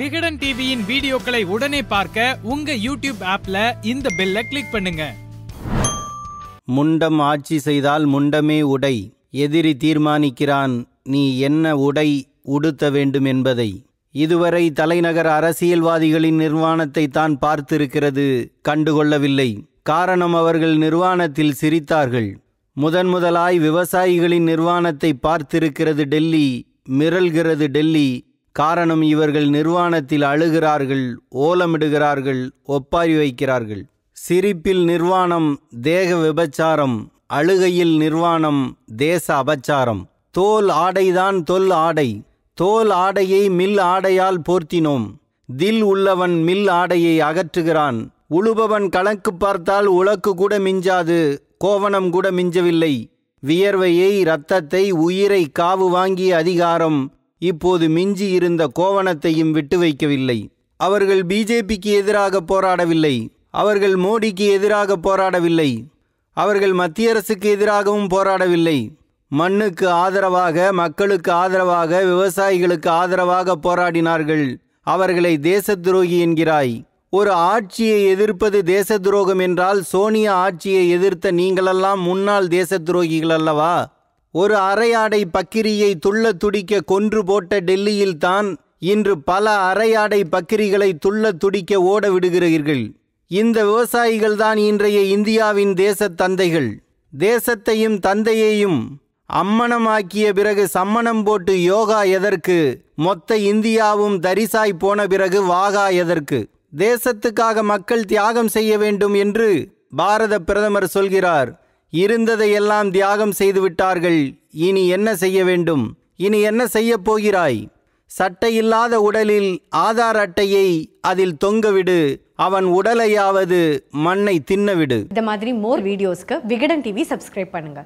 விகடன் டிவியின் வீடியோக்களை உடனே பார்க்க உங்க யூடியூப் ஆப்ல இந்த பெல்ல கிளிக் பண்ணுங்க. முண்டம் ஆட்சி செய்தால் முண்டமே உடை. எதிரி தீர்மானிக்கிறான் நீ என்ன உடை உடுத்த வேண்டும் என்பதை? இதுவரை தலைநகர் அரசியல்வாதிகளின் நிர்வாணத்தை தான் பார்த்திருக்கிறது கண்டுகொள்ளவில்லை. காரணம் அவர்கள் நிர்வாணத்தில் சிரித்தார்கள். முதன் முதலாய் விவசாயிகளின் நிர்வாணத்தை பார்த்திருக்கிறது டெல்லி மிரள்கிறது டெல்லி காரணம் இவர்கள் நிர்வாணத்தில் அழுகிறார்கள் ஓலமிடுகிறார்கள் ஒப்பாரி வைக்கிறார்கள். சிரிப்பில் நிர்வாணம் தேக விபச்சாரம் அழுகையில் நிர்வாணம் தேச அபச்சாரம். தோல் ஆடைதான் தொல் ஆடை தோல் ஆடையை மில் ஆடையால் போர்த்தினோம். தில் உள்ளவன் மில் ஆடையை அகற்றுகிறான். உழுபவன் கணக்கு பார்த்தால் உலக்கு கூட மிஞ்சாது கோவணம் கூட மிஞ்சவில்லை. வியர்வையை இரத்தத்தை உயிரை காவு வாங்கிய அதிகாரம் இப்போது மிஞ்சி இருந்த கோவணத்தையும் விட்டு வைக்கவில்லை. அவர்கள் பிஜேபிக்கு எதிராக போராடவில்லை. அவர்கள் மோடிக்கு எதிராக போராடவில்லை. அவர்கள் மத்திய அரசுக்கு எதிராகவும் போராடவில்லை. மண்ணுக்கு ஆதரவாக மக்களுக்கு ஆதரவாக விவசாயிகளுக்கு ஆதரவாக போராடினார்கள். அவர்களை தேச துரோகி என்கிறாய். ஒரு ஆட்சியை எதிர்ப்பது தேச துரோகம் என்றால் சோனியா ஆட்சியை எதிர்த்த நீங்களெல்லாம் முன்னாள் தேச துரோகிகள் அல்லவா? ஒரு அரையாடை பக்கிரியை துள்ள துடிக்க கொன்று போட்ட டெல்லியில்தான் இன்று பல அரையாடை பக்கிரிகளை துள்ள துடிக்க ஓட விடுகிறீர்கள். இந்த விவசாயிகள்தான் இன்றைய இந்தியாவின் தேசத் தந்தைகள். தேசத்தையும் தந்தையையும் அம்மனமாக்கிய பிறகு சம்மணம் போட்டு யோகா எதற்கு? மொத்த இந்தியாவும் தரிசாய் போன பிறகு வாகா எதற்கு? தேசத்துக்காக மக்கள் தியாகம் செய்ய வேண்டும் என்று பாரத பிரதமர் சொல்கிறார். இருந்ததையெல்லாம் தியாகம் செய்துவிட்டார்கள். இனி என்ன செய்ய வேண்டும்? இனி என்ன செய்யப் போகிறாய்? சட்டையில்லாத உடலில் ஆதார் அட்டையை அதில் தொங்கவிடு. அவன் உடலையாவது மண்ணை தின்னவிடு. இந்த மாதிரி மோர் வீடியோஸ்க்கு விகடன் டிவி சப்ஸ்கிரைப் பண்ணுங்க.